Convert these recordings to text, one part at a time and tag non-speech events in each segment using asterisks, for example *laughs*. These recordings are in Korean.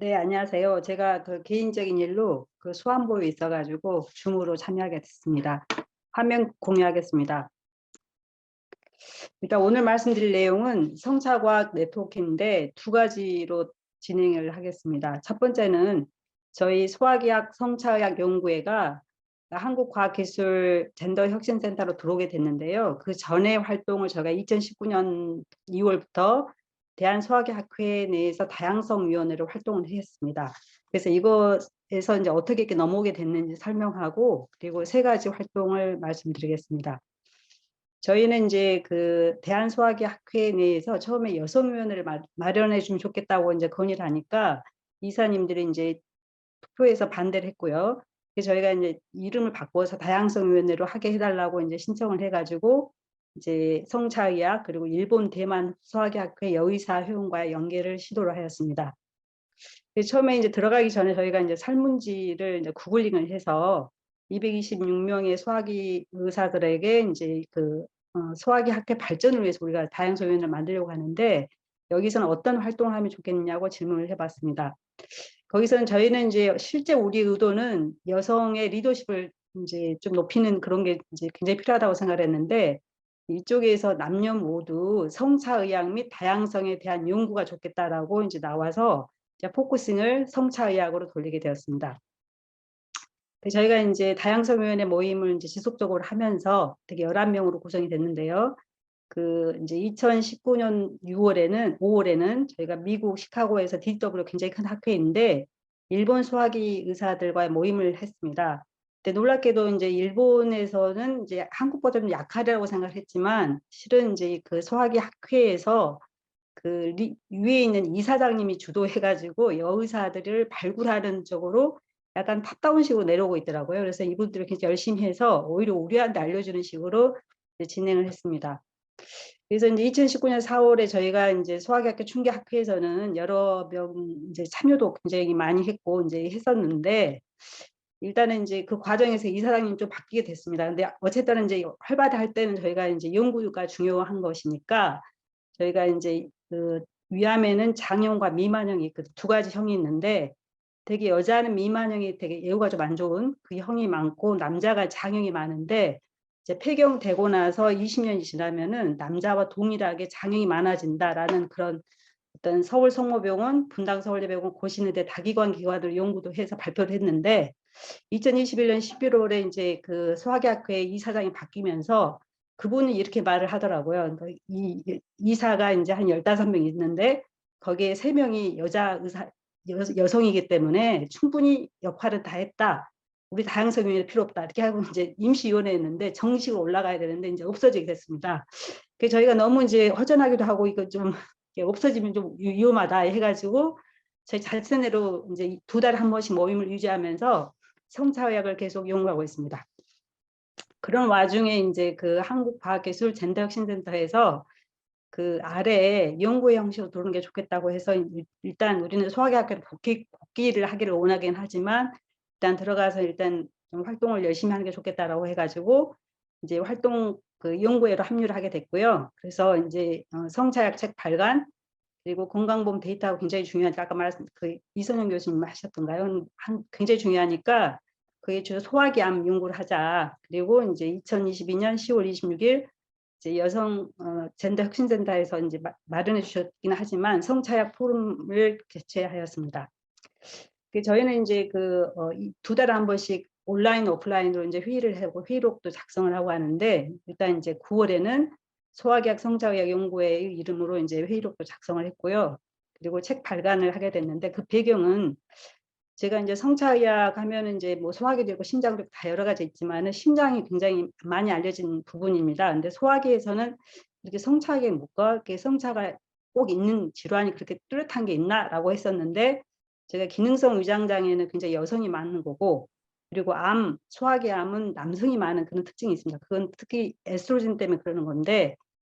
네, 안녕하세요. 제가 그 개인적인 일로 그 수안보에 있어가지고 줌으로 참여하게 됐습니다. 화면 공유하겠습니다. 일단 오늘 말씀드릴 내용은 성차과학 네트워크인데 두 가지로 진행을 하겠습니다. 첫 번째는 저희 소화기학 성차의학 연구회가 한국과학기술 젠더혁신센터로 들어오게 됐는데요. 그 전에 활동을 제가 2019년 2월부터 대한소화기학회 내에서 다양성위원회로 활동을 했습니다. 그래서 이것에서 이제 어떻게 이렇게 넘어오게 됐는지 설명하고 그리고 세 가지 활동을 말씀드리겠습니다. 저희는 이제 그 대한소화기학회 내에서 처음에 여성위원회를 마련해 주면 좋겠다고 이제 건의를 하니까 이사님들이 이제 투표해서 반대를 했고요. 저희가 이제 이름을 바꿔서 다양성위원회로 하게 해달라고 이제 신청을 해가지고 이제 성차의학 그리고 일본 대만 소화기학회 여의사 회원과 연계를 시도를 하였습니다. 처음에 이제 들어가기 전에 저희가 이제 설문지를 이제 구글링을 해서 226명의 소화기 의사들에게 이제 그 어, 소화기 학회 발전을 위해서 우리가 다양소위원을 만들려고 하는데 여기서는 어떤 활동을 하면 좋겠냐고 질문을 해봤습니다. 거기서는 저희는 이제 실제 우리 의도는 여성의 리더십을 이제 좀 높이는 그런 게 이제 굉장히 필요하다고 생각을 했는데 이쪽에서 남녀 모두 성차의학 및 다양성에 대한 연구가 좋겠다라고 이제 나와서 이제 포커싱을 성차의학으로 돌리게 되었습니다. 저희가 이제 다양성위원회 모임을 이제 지속적으로 하면서 되게 11명으로 구성이 됐는데요. 그 이제 2019년 6월에는 5월에는 저희가 미국 시카고에서 DW 굉장히 큰 학회인데 일본 소화기 의사들과의 모임을 했습니다. 근데 놀랍게도 이제 일본에서는 이제 한국보다 좀 약하다고 생각을 했지만 실은 이제 그 소화기 학회에서 그 리, 위에 있는 이사장님이 주도해가지고 여의사들을 발굴하는 쪽으로 약간 탑다운 식으로 내려오고 있더라고요. 그래서 이분들을 굉장히 열심히 해서 오히려 우리한테 알려주는 식으로 진행을 했습니다. 그래서 이제 2019년 4월에 저희가 이제 소화기학회 충기학회에서는 여러 명 이제 참여도 굉장히 많이 했고 이제 했었는데 일단은 이제 그 과정에서 이사장님 좀 바뀌게 됐습니다. 근데 어쨌든 이제 활발할 때는 저희가 이제 연구가 중요한 것이니까 저희가 이제 그 위암에는 장형과 미만형이 그두 가지 형이 있는데 되게 여자는 미만형이 되게 예후가 좀 안 좋은 그 형이 많고 남자가 장형이 많은데 이제 폐경되고 나서 20년이 지나면은 남자와 동일하게 장형이 많아진다라는 그런 어떤 서울 성모병원, 분당 서울대병원 고시는데 다기관 기관들 연구도 해서 발표를 했는데 2021년 11월에 이제 그 소화기학회 이사장이 바뀌면서 그분이 이렇게 말을 하더라고요. 그러니까 이 이사가 이제 한 15명 있는데 거기에 3명이 여자 의사 여, 성이기 때문에 충분히 역할을 다 했다. 우리 다양성이 필요 없다. 이렇게 하고 이제 임시위원회 했는데 정식으로 올라가야 되는데 이제 없어지게 됐습니다. 그 저희가 너무 이제 허전하기도 하고 이거 좀 없어지면 좀 위험하다 해가지고 저희 자체내로 이제 두 달에 한 번씩 모임을 유지하면서 성차의학을 계속 연구하고 있습니다. 그런 와중에 이제 그 한국과학기술 젠더혁신센터에서 그 아래에 연구의 형식으로 들어오는 게 좋겠다고 해서 일단 우리는 소화기학회로 복귀, 복귀를 하기를 원하긴 하지만 일단 들어가서 일단 좀 활동을 열심히 하는 게 좋겠다라고 해가지고 이제 활동 그 연구회로 합류를 하게 됐고요. 그래서 이제 어, 성차약 책 발간 그리고 건강보험 데이터가 굉장히 중요하니까 아까 말씀 그 이선영 교수님 하셨던가요? 한, 굉장히 중요하니까 그게 주로 소화기암 연구를 하자. 그리고 이제 2022년 10월 26일 이제 여성 어, 젠더 혁신센터에서 이제 마, 마련해 주셨긴 하지만 성차약 포럼을 개최하였습니다. 그 저희는 이제 그두 어, 달에 한 번씩 온라인 오프라인으로 이제 회의를 하고 회의록도 작성을 하고 하는데 일단 이제 9월에는 소화기학 성자의학 연구회 이름으로 이제 회의록도 작성을 했고요. 그리고 책 발간을 하게 됐는데 그 배경은 제가 이제 성차의학 하면은 이제 뭐 소화기도 있고 심장도 다 여러 가지 있지만은 심장이 굉장히 많이 알려진 부분입니다. 근데 소화기에서는 이렇게 뭐가 이렇게 성차가 꼭 있는 질환이 그렇게 뚜렷한 게 있나라고 했었는데 제가 기능성 위장장애는 굉장히 여성이 많은 거고 그리고 암, 소화기 암은 남성이 많은 그런 특징이 있습니다. 그건 특히 에스트로겐 때문에 그러는 건데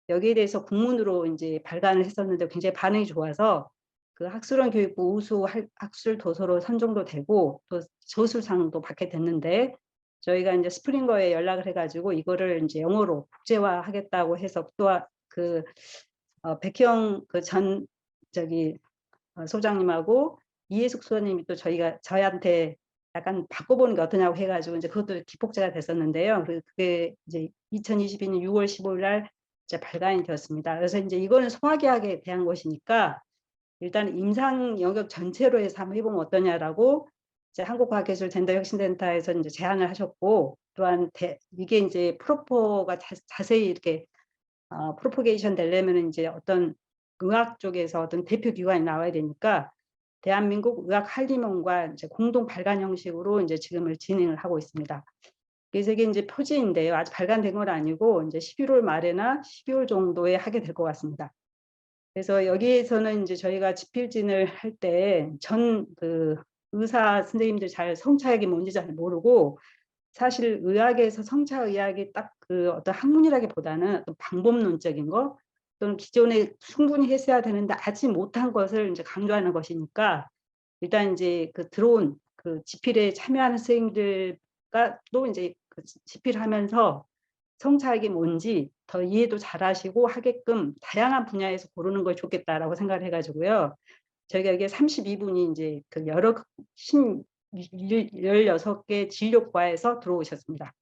여기에 대해서 국문으로 이제 발간을 했었는데 굉장히 반응이 좋아서 그 학술원 교육부 우수 학술 도서로 선정도 되고 또 저술상도 받게 됐는데 저희가 이제 스프링거에 연락을 해가지고 이거를 이제 영어로 국제화 하겠다고 해서 또그 어, 백형 그 전 저기 어, 소장님하고 이해숙 수사님이 또 저희가 저희한테 약간 바꿔보는 게 어떠냐고 해가지고 이제 그것도 기폭제가 됐었는데요. 그리고 그게 이제 2022년 6월 15일 날 이제 발간이 되었습니다. 그래서 이제 이거는 소화기학에 대한 것이니까 일단 임상 영역 전체로 해서 한번 해보면 어떠냐라고 이제 한국과학기술 젠더 혁신센터에서 이제 제안을 하셨고 또한 대, 이게 이제 프로포가 자, 세히 이렇게 어, 프로포게이션 되려면 이제 어떤 의학 쪽에서 어떤 대표 기관이 나와야 되니까 대한민국 의학 한림원과 이제 공동 발간 형식으로 이제 지금을 진행을 하고 있습니다. 그래서 이게 이제 표지인데요. 아직 발간된 건 아니고 이제 11월 말에나 12월 정도에 하게 될 것 같습니다. 그래서 여기에서는 이제 저희가 집필진을 할 때 전 그 의사 선생님들 잘 성차학이 뭔지 잘 모르고 사실 의학에서 성차의학이 딱 그 어떤 학문이라기보다는 어떤 방법론적인 거 또는 기존에 충분히 했어야 되는데 아직 못한 것을 이제 강조하는 것이니까 일단 이제 그 들어온 그 집필에 참여하는 선생님들과 또 이제 그 집필하면서 성차학이 뭔지 더 이해도 잘하시고 하게끔 다양한 분야에서 고르는 걸 좋겠다라고 생각을 해가지고요. 저희가 이게 32분이 이제 그 여러 신 16개 진료과에서 들어오셨습니다.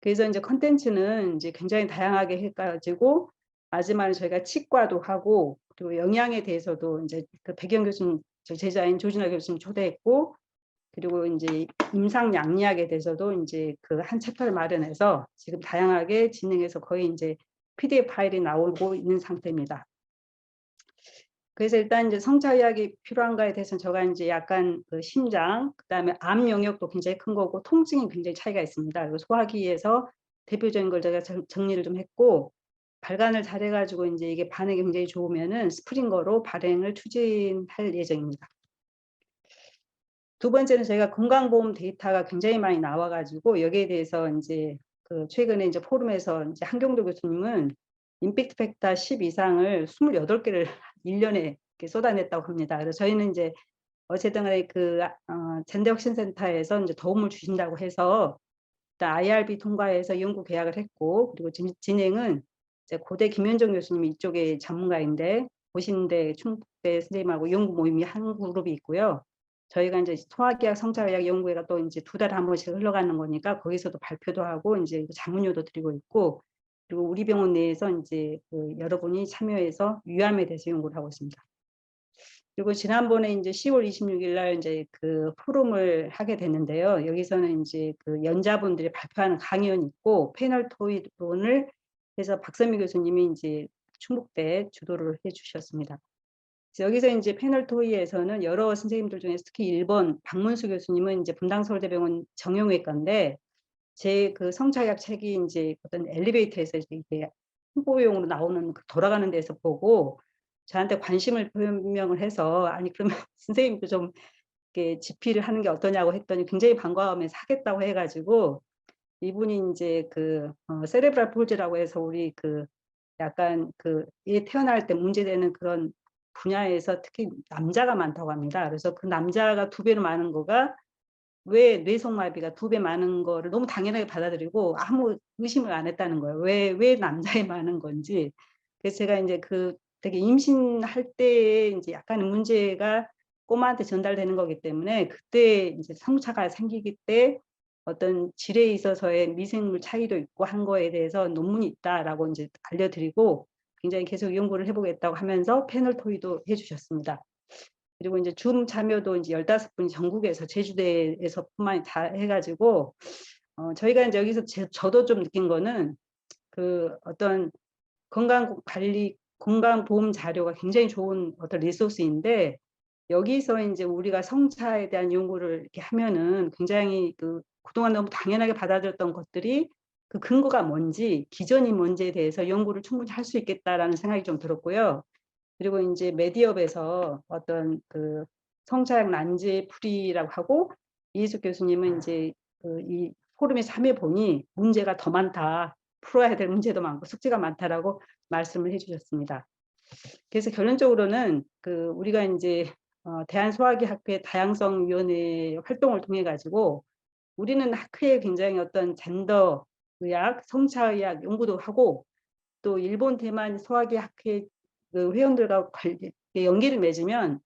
그래서 이제 컨텐츠는 이제 굉장히 다양하게 해가지고 마지막에 저희가 치과도 하고 그리고 영양에 대해서도 이제 그 백영 교수님 제자인 조진아 교수님 초대했고 그리고 이제 임상 양리학에 대해서도 이제 그 한 챕터를 마련해서 지금 다양하게 진행해서 거의 이제 PDF 파일이 나오고 있는 상태입니다. 그래서 일단 이제 성차 의학이 필요한가에 대해서는 제가 이제 약간 그 심장, 그다음에 암 영역도 굉장히 큰 거고 통증이 굉장히 차이가 있습니다. 그리고 소화기에서 대표적인 걸 제가 정리를 좀 했고 발간을 잘해가지고 이제 이게 반응이 굉장히 좋으면은 스프링거로 발행을 추진할 예정입니다. 두 번째는 저희가 건강보험 데이터가 굉장히 많이 나와가지고 여기에 대해서 이제 그 최근에 이제 포럼에서 이제 한경도 교수님은 임팩트 팩터 10 이상을 28개를 1년에 *laughs* 쏟아냈다고 합니다. 그래서 저희는 이제 어쨌든 간에 그 어, 젠더혁신센터에서 이제 도움을 주신다고 해서 일단 IRB 통과해서 연구 계약을 했고 그리고 진, 진행은 이제 고대 김현정 교수님이 이쪽에 전문가인데 보신대 충북대 선생님하고 연구 모임이 한 그룹이 있고요. 저희가 이제 소화기학 성차의학 연구회가 또 이제 두 달에 한 번씩 흘러가는 거니까 거기서도 발표도 하고 이제 자문료도 드리고 있고 그리고 우리 병원 내에서 이제 그 여러분이 참여해서 위암에 대해서 연구를 하고 있습니다. 그리고 지난번에 이제 10월 26일 날 이제 그 포럼을 하게 됐는데요. 여기서는 이제 그 연자분들이 발표하는 강연이 있고 패널 토론을 해서 박선미 교수님이 이제 충북대 주도를 해 주셨습니다. 여기서 이제 패널 토의에서는 여러 선생님들 중에서 특히 1번 박문수 교수님은 이제 분당 서울대병원 정형외과인데 제 그 성차약 책이 이제 어떤 엘리베이터에서 이게 홍보용으로 나오는 그 돌아가는 데서 보고 저한테 관심을 표명을 해서 아니 그러면 *laughs* 선생님도 좀 이렇게 집필을 하는 게 어떠냐고 했더니 굉장히 반가워하면서 하겠다고 해가지고 이분이 이제 그 어, 세레브랄 폴즈라고 해서 우리 그 약간 그얘 태어날 때 문제되는 그런 분야에서 특히 남자가 많다고 합니다. 그래서 그 남자가 두 배로 많은 거가 왜 뇌성마비가 두 배 많은 거를 너무 당연하게 받아들이고 아무 의심을 안 했다는 거예요. 왜, 왜 남자에 *laughs* 많은 건지. 그래서 제가 이제 그 되게 임신할 때 이제 약간 문제가 꼬마한테 전달되는 거기 때문에 그때 이제 성차가 생기기 때 어떤 질에 있어서의 미생물 차이도 있고 한 거에 대해서 논문이 있다라고 이제 알려드리고 굉장히 계속 연구를 해보겠다고 하면서 패널 토의도 해주셨습니다. 그리고 이제 줌 참여도 이제 15분이 전국에서 제주대에서뿐만 다 해가지고 어, 저희가 이제 여기서 제, 저도 좀 느낀 거는 그 어떤 건강 관리 건강 보험 자료가 굉장히 좋은 어떤 리소스인데 여기서 이제 우리가 성차에 대한 연구를 이렇게 하면은 굉장히 그 그동안 너무 당연하게 받아들였던 것들이 그 근거가 뭔지 기전이 뭔지에 대해서 연구를 충분히 할 수 있겠다라는 생각이 좀 들었고요. 그리고 이제 메디업에서 어떤 그 성차약 난제 풀이라고 하고 이희숙 교수님은 이제 그 이 포럼에 참여 보니 문제가 더 많다. 풀어야 될 문제도 많고 숙제가 많다라고 말씀을 해주셨습니다. 그래서 결론적으로는 그 우리가 이제 어, 대한소화기학회 다양성위원회 활동을 통해 가지고 우리는 학회에 굉장히 어떤 젠더 의학, 성차의학 연구도 하고 또 일본 대만 소화기 학회 그 회원들과 관리, 연계를 맺으면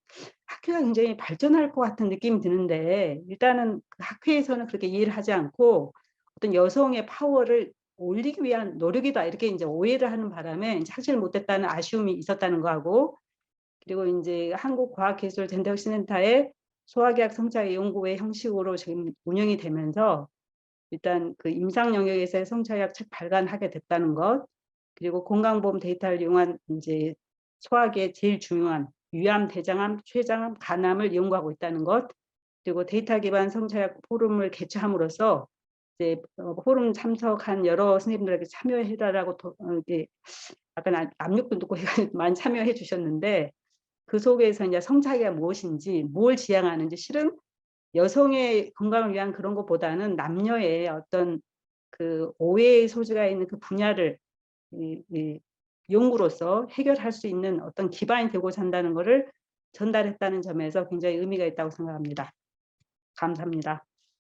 학회가 굉장히 발전할 것 같은 느낌이 드는데 일단은 그 학회에서는 그렇게 이해를 하지 않고 어떤 여성의 파워를 올리기 위한 노력이다 이렇게 이제 오해를 하는 바람에 이제 하질 못했다는 아쉬움이 있었다는 거하고 그리고 이제 한국과학기술젠더혁신센터의 소아계약 성차의 연구회 형식으로 지금 운영이 되면서 일단 그 임상 영역에서의 성차약 책 발간하게 됐다는 것 그리고 건강보험 데이터를 이용한 이제 소화기의 제일 중요한 위암, 대장암, 췌장암, 간암을 연구하고 있다는 것 그리고 데이터 기반 성차약 포럼을 개최함으로써 이제 어, 포럼 참석한 여러 선생님들에게 참여해달라고 도, 어, 이게 약간 아- 압력도 넣고 *laughs* 많이 참여해 주셨는데 그 속에서 이제 성차기가 무엇인지 뭘 지향하는지 실은 여성의 건강을 위한 그런 것보다는 남녀의 어떤 그 오해의 소지가 있는 그 분야를 이, 이 연구로서 해결할 수 있는 어떤 기반이 되고자 한다는 것을 전달했다는 점에서 굉장히 의미가 있다고 생각합니다. 감사합니다.